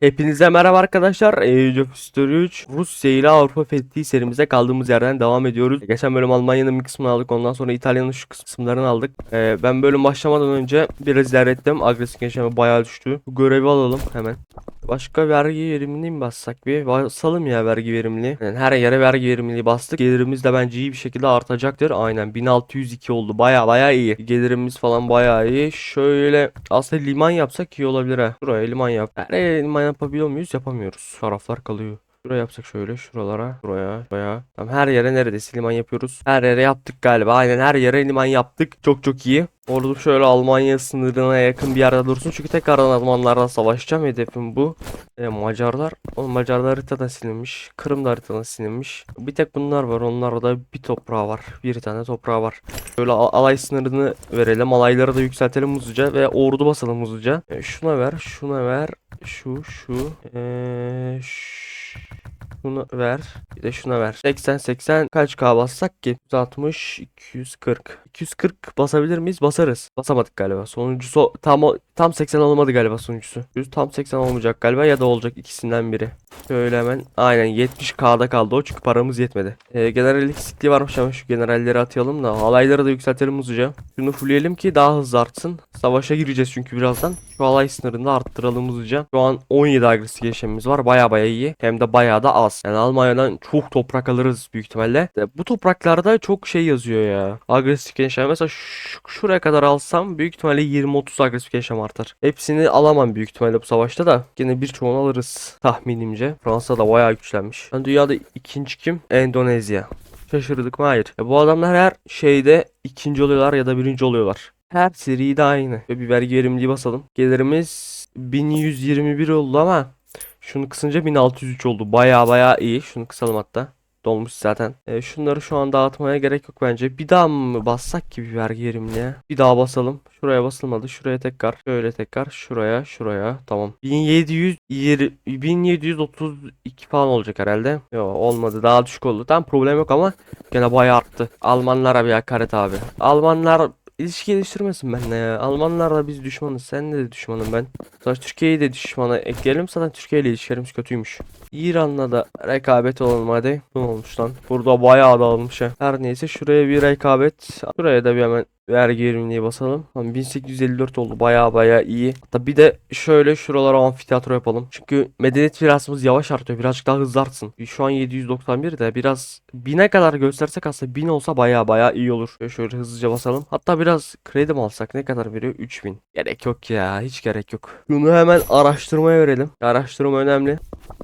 Hepinize merhaba arkadaşlar. Of History 3 Rusya ile Avrupa Fethi serimize kaldığımız yerden devam ediyoruz. Geçen bölüm Almanya'nın bir kısmını aldık. Ondan sonra İtalya'nın şu kısımlarını aldık. Ee, ben bölüm başlamadan önce biraz ilerlettim. Agresif gençleme bayağı düştü. Bu görevi alalım hemen. Başka vergi verimliliği mi bassak bir? Basalım ya vergi verimliliği. Yani her yere vergi verimliliği bastık. Gelirimiz de bence iyi bir şekilde artacaktır. Aynen 1602 oldu. Baya baya iyi. Gelirimiz falan baya iyi. Şöyle aslında liman yapsak iyi olabilir ha. Şuraya liman yap. Her liman yapabiliyor muyuz? Yapamıyoruz. Taraflar kalıyor. Şuraya yapsak şöyle şuralara şuraya şuraya. Tamam her yere neredeyse liman yapıyoruz. Her yere yaptık galiba. Aynen her yere liman yaptık. Çok çok iyi. Ordum şöyle Almanya sınırına yakın bir yerde dursun. Çünkü tekrardan Almanlarla savaşacağım. Hedefim bu. E, Macarlar. O Macarlar haritadan silinmiş. Kırım da haritadan silinmiş. Bir tek bunlar var. Onlarda bir toprağı var. Bir tane toprağı var. Şöyle al- alay sınırını verelim. Alayları da yükseltelim hızlıca. Ve ordu basalım hızlıca. E, şuna ver. Şuna ver. Şu şu. Eee şunu ver. Bir de şuna ver. 80 80 kaç K bassak ki? 160 240. 240 basabilir miyiz? Basarız. Basamadık galiba. Sonuncusu tam tam 80 olmadı galiba sonuncusu. 100 tam 80 olmayacak galiba ya da olacak ikisinden biri. Şöyle hemen aynen 70K'da kaldı o çünkü paramız yetmedi. Ee, general eksikliği varmış ama şu generalleri atayalım da alayları da yükseltelim hızlıca. Şunu fullleyelim ki daha hızlı artsın. Savaşa gireceğiz çünkü birazdan. Şu alay sınırını da arttıralım hızlıca. Şu an 17 agresif gelişimimiz var. Baya baya iyi. Hem de baya da az. Yani Almanya'dan çok toprak alırız büyük ihtimalle. Bu topraklarda çok şey yazıyor ya. Agresif gelişim. Mesela şu- şuraya kadar alsam büyük ihtimalle 20-30 agresif gelişim artar. Hepsini alamam büyük ihtimalle bu savaşta da. Yine birçoğunu alırız tahminimce. Fransa da bayağı güçlenmiş. Yani dünyada ikinci kim? Endonezya. Şaşırdık mı? Hayır. E, bu adamlar her şeyde ikinci oluyorlar ya da birinci oluyorlar. Her seride aynı. Ve bir vergi verimliliği basalım. Gelirimiz 1121 oldu ama şunu kısınca 1603 oldu. Baya baya iyi. Şunu kısalım hatta. Dolmuş zaten. E, şunları şu an dağıtmaya gerek yok bence. Bir daha mı bassak ki bir vergi verimliğe? Bir daha basalım. Şuraya basılmadı. Şuraya tekrar. Şöyle tekrar. Şuraya. Şuraya. Tamam. 1700 yeri- 1732 falan olacak herhalde. Yok olmadı. Daha düşük oldu. Tam problem yok ama gene bayağı arttı. Almanlara bir hakaret abi. Almanlar ilişki geliştirmesin benimle ya. Almanlarla biz düşmanız. Sen de düşmanım ben. Sonra Türkiye'yi de düşmana ekleyelim. Zaten Türkiye ile ilişkilerimiz kötüymüş. İran'la da rekabet olalım hadi. Ne olmuş lan? Burada bayağı dağılmış ha. Her neyse şuraya bir rekabet. Şuraya da bir hemen vergi verimliliği basalım. Tamam 1854 oldu. Bayağı bayağı iyi. Hatta bir de şöyle şuralara amfiteyatro yapalım. Çünkü medeniyet mirasımız yavaş artıyor. Birazcık daha hızlı artsın. Şu an 791 de biraz 1000'e kadar göstersek aslında 1000 olsa bayağı bayağı iyi olur. Şöyle, şöyle hızlıca basalım. Hatta biraz kredi mi alsak ne kadar veriyor? 3000. Gerek yok ya. Hiç gerek yok. Bunu hemen araştırmaya verelim. Araştırma önemli.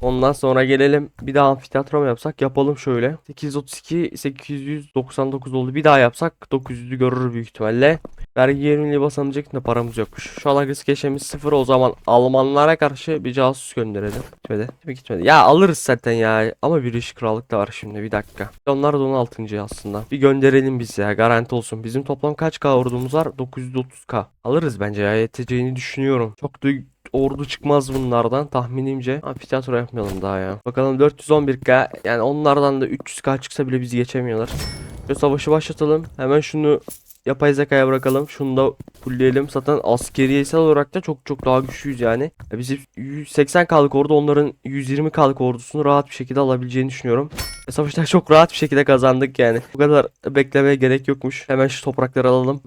Ondan sonra gelelim bir daha amfiteyatro mu yapsak yapalım şöyle. 832 899 oldu. Bir daha yapsak 900'ü görür büyük ihtimalle. Vergi yerimliği basanacak da paramız yokmuş. Şu an agresif geçemiz sıfır o zaman Almanlara karşı bir casus gönderelim. Gitmedi. Mi gitmedi. Ya alırız zaten ya. Ama Birleşik Krallık da var şimdi bir dakika. Onlar da 16. aslında. Bir gönderelim biz ya garanti olsun. Bizim toplam kaç K ordumuz var? 930K. Alırız bence ya yeteceğini düşünüyorum. Çok da ordu çıkmaz bunlardan tahminimce. Amfiteyatro yapmayalım daha ya. Bakalım 411k yani onlardan da 300k çıksa bile bizi geçemiyorlar. Ve savaşı başlatalım. Hemen şunu yapay zekaya bırakalım. Şunu da fullleyelim. Zaten askeriyesel olarak da çok çok daha güçlüyüz yani. Ya Bizim 180k'lık ordu onların 120k'lık ordusunu rahat bir şekilde alabileceğini düşünüyorum. Ve savaşta çok rahat bir şekilde kazandık yani. Bu kadar beklemeye gerek yokmuş. Hemen şu toprakları alalım.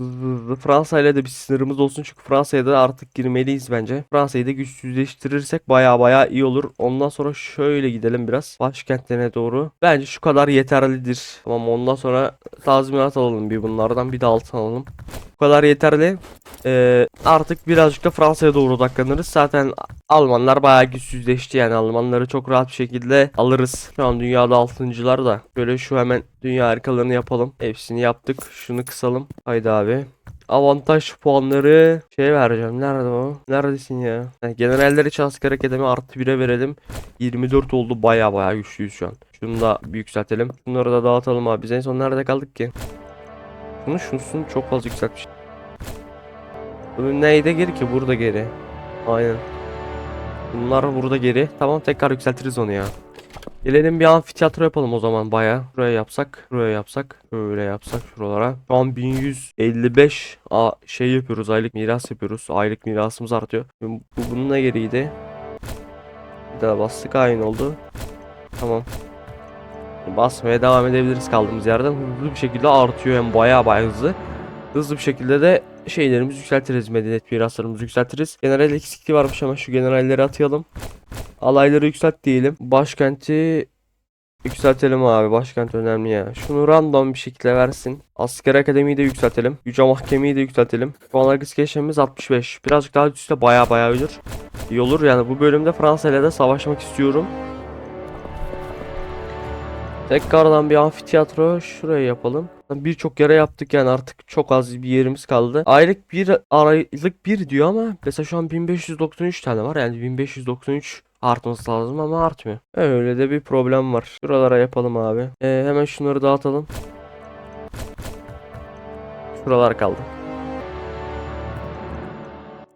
Fransa ile de bir sınırımız olsun çünkü Fransa'ya da artık girmeliyiz bence. Fransa'yı da güçsüzleştirirsek baya baya iyi olur. Ondan sonra şöyle gidelim biraz. Başkentlerine doğru. Bence şu kadar yeterlidir. Tamam ondan sonra tazminat alalım bir bunlardan bir de altın alalım. Bu kadar yeterli. Ee, artık birazcık da Fransa'ya doğru odaklanırız. Zaten Almanlar bayağı güçsüzleşti yani Almanları çok rahat bir şekilde alırız. Şu an dünyada altıncılar da. Böyle şu hemen dünya harikalarını yapalım. Hepsini yaptık. Şunu kısalım. Haydi abi. Avantaj puanları şey vereceğim. Nerede o? Neredesin ya? Yani generaller için asker akademi artı 1'e verelim. 24 oldu. Baya baya güçlüyüz şu an. Şunu da yükseltelim. Şunları da dağıtalım abi. Biz en son nerede kaldık ki? Şunu şunusunu çok fazla yükseltmiş. Neyde geri ki? Burada geri. Aynen. Bunlar burada geri. Tamam tekrar yükseltiriz onu ya. Gelelim bir amfiteyatro yapalım o zaman baya. Buraya yapsak, buraya yapsak, böyle yapsak şuralara. Şu an 1155 a şey yapıyoruz, aylık miras yapıyoruz. Aylık mirasımız artıyor. Bu bunun ne geriydi? Yükseltte de bastık aynı oldu. Tamam. Basmaya devam edebiliriz kaldığımız yerden. Hızlı bir şekilde artıyor hem baya baya hızlı. Hızlı bir şekilde de şeylerimizi yükseltiriz. Medeniyet miraslarımızı yükseltiriz. General eksikliği varmış ama şu generalleri atayalım. Alayları yükselt diyelim. Başkenti yükseltelim abi. Başkent önemli ya. Şunu random bir şekilde versin. Asker akademiyi de yükseltelim. Yüce mahkemeyi de yükseltelim. Agresif gelişimimiz 65. Birazcık daha düşse baya baya olur. İyi olur yani bu bölümde Fransa ile de savaşmak istiyorum. Tekrardan bir amfiteyatro şuraya yapalım. Birçok yere yaptık yani artık çok az bir yerimiz kaldı. Aylık bir aylık bir diyor ama mesela şu an 1593 tane var yani 1593 artması lazım ama artmıyor. Öyle de bir problem var. Şuralara yapalım abi. Ee, hemen şunları dağıtalım. Şuralar kaldı.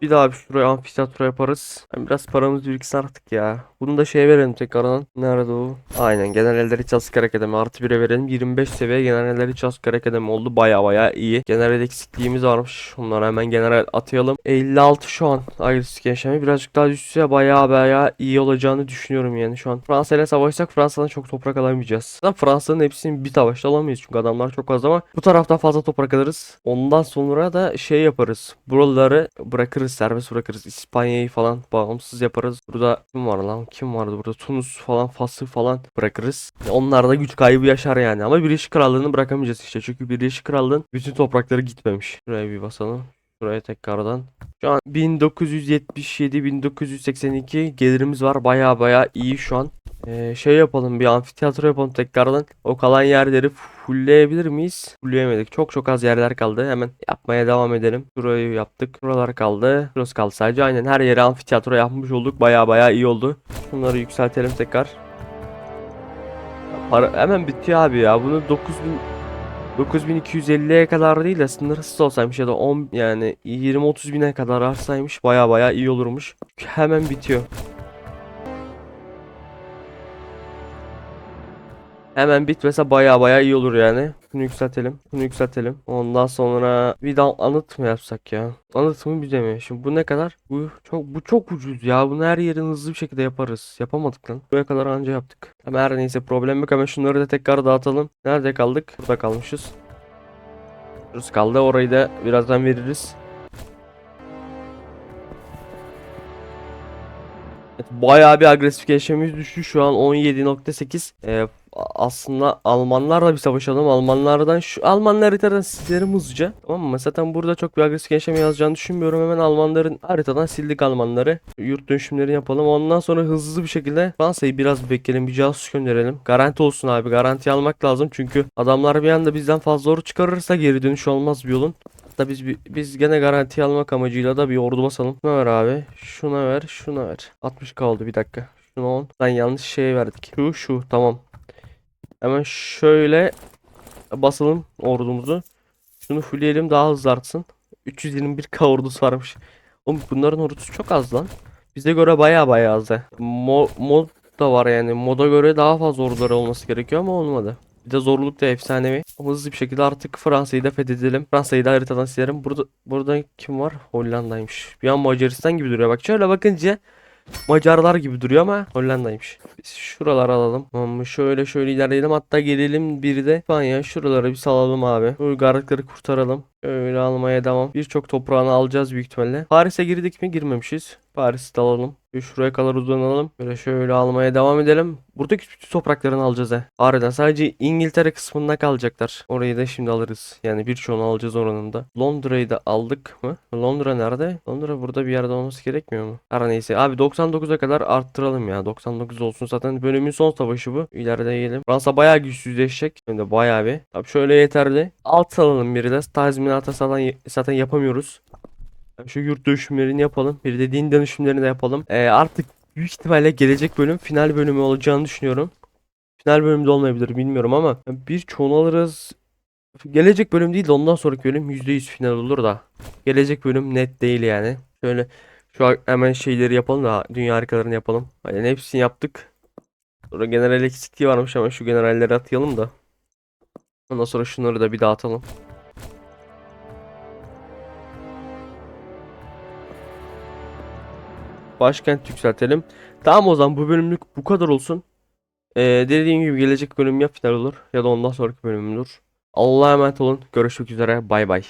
Bir daha bir şuraya amfiteyatro yaparız. Biraz paramız biriksin artık ya. Bunu da şeye verelim tekrardan. Nerede o? Aynen generaller iç asker akademi artı 1'e verelim. 25 seviye generaller iç asker akademi oldu. Baya baya iyi. General eksikliğimiz varmış. Onları hemen general atayalım. 56 şu an agresif gençleme. Birazcık daha düşse baya baya iyi olacağını düşünüyorum yani şu an. Fransa ile savaşsak Fransa'dan çok toprak alamayacağız. Fransa'nın hepsini bir savaşta alamayız çünkü adamlar çok az ama bu taraftan fazla toprak alırız. Ondan sonra da şey yaparız. Buraları bırakırız serbest bırakırız. İspanya'yı falan bağımsız yaparız. Burada kim var lan? Kim vardı burada? Tunus falan, Fas'ı falan bırakırız. Onlar da güç kaybı yaşar yani. Ama Birleşik Krallığı'nı bırakamayacağız işte. Çünkü Birleşik Krallığı'nın bütün toprakları gitmemiş. Şuraya bir basalım. Şuraya tekrardan. Şu an 1977-1982 gelirimiz var. Baya baya iyi şu an. Ee, şey yapalım bir amfiteyatro yapalım tekrardan. O kalan yerleri fullleyebilir miyiz? Fullleyemedik. Çok çok az yerler kaldı. Hemen yapmaya devam edelim. Şurayı yaptık. Buralar kaldı. Burası kaldı sadece. Aynen her yere amfiteyatro yapmış olduk. Baya baya iyi oldu. Bunları yükseltelim tekrar. Para hemen bitiyor abi ya. Bunu 9000 9250'ye kadar değil de sınırsız olsaymış ya da 10 yani 20-30 bine kadar arsaymış baya baya iyi olurmuş. Hemen bitiyor. Hemen bitmese baya baya iyi olur yani. Bunu yükseltelim. Bunu yükseltelim. Ondan sonra bir daha anıt mı yapsak ya? Anıt mı bize mi? Şimdi bu ne kadar? Bu çok bu çok ucuz ya. Bunu her yerin hızlı bir şekilde yaparız. Yapamadık lan. Buraya kadar anca yaptık. Ama her neyse problem yok. Hemen şunları da tekrar dağıtalım. Nerede kaldık? Burada kalmışız. Burası kaldı. Orayı da birazdan veririz. Evet, bayağı bir agresif gelişimimiz düştü. Şu an 17.8. Ee, aslında Almanlarla bir savaşalım. Almanlardan şu Alman haritadan silerim hızlıca. Tamam mı? Zaten burada çok bir agresif gelişme yazacağını düşünmüyorum. Hemen Almanların haritadan sildik Almanları. Yurt dönüşümlerini yapalım. Ondan sonra hızlı bir şekilde Fransa'yı biraz bekleyelim. Bir casus gönderelim. Garanti olsun abi. Garanti almak lazım. Çünkü adamlar bir anda bizden fazla oru çıkarırsa geri dönüş olmaz bir yolun. Hatta biz biz gene garanti almak amacıyla da bir ordu basalım. Şuna ver abi. Şuna ver. Şuna ver. 60 kaldı bir dakika. Şuna 10. Ben yanlış şey verdik. Şu şu tamam. Hemen şöyle basalım ordumuzu. Şunu fullleyelim daha hızlı artsın. 321k ordusu varmış. Oğlum bunların ordusu çok az lan. Bize göre baya baya az. Mo mod da var yani. Moda göre daha fazla orduları olması gerekiyor ama olmadı. Bir de zorluk da efsanevi. Hızlı bir şekilde artık Fransa'yı da fethedelim. Fransa'yı da haritadan silerim. Burada burada kim var? Hollanda'ymış. Bir an Macaristan gibi duruyor. Bak şöyle bakınca Macarlar gibi duruyor ama Hollanda'ymış. Biz şuraları alalım. Tamam şöyle şöyle ilerleyelim. Hatta gelelim bir de İspanya. Şuraları bir salalım abi. Uygarlıkları kurtaralım. Öyle almaya devam. Birçok toprağını alacağız büyük ihtimalle. Paris'e girdik mi? Girmemişiz. Paris'i de alalım. Bir şuraya kadar uzanalım. Böyle şöyle almaya devam edelim. Buradaki bütün topraklarını alacağız he. Harbiden sadece İngiltere kısmında kalacaklar. Orayı da şimdi alırız. Yani birçoğunu alacağız oranın da. Londra'yı da aldık mı? Londra nerede? Londra burada bir yerde olması gerekmiyor mu? Her neyse. Abi 99'a kadar arttıralım ya. 99 olsun. Zaten bölümün son savaşı bu. İleride yiyelim. Fransa bayağı güçsüzleşecek. Hem de bayağı bir. Abi şöyle yeterli. Alt alalım bir de. Tazminata zaten, zaten yapamıyoruz. Şu yurt dönüşümlerini yapalım. Bir de din dönüşümlerini de yapalım. Ee, artık büyük ihtimalle gelecek bölüm final bölümü olacağını düşünüyorum. Final bölümde olmayabilir bilmiyorum ama bir çoğunu alırız. Gelecek bölüm değil de ondan sonraki bölüm %100 final olur da. Gelecek bölüm net değil yani. Şöyle şu an hemen şeyleri yapalım da dünya harikalarını yapalım. Yani hepsini yaptık. Sonra general eksikliği varmış ama şu generalleri atayalım da. Ondan sonra şunları da bir dağıtalım. Başkent yükseltelim. Tamam o zaman bu bölümlük bu kadar olsun. Ee, dediğim gibi gelecek bölüm ya final olur ya da ondan sonraki bölüm olur. Allah'a emanet olun. Görüşmek üzere. Bay bay.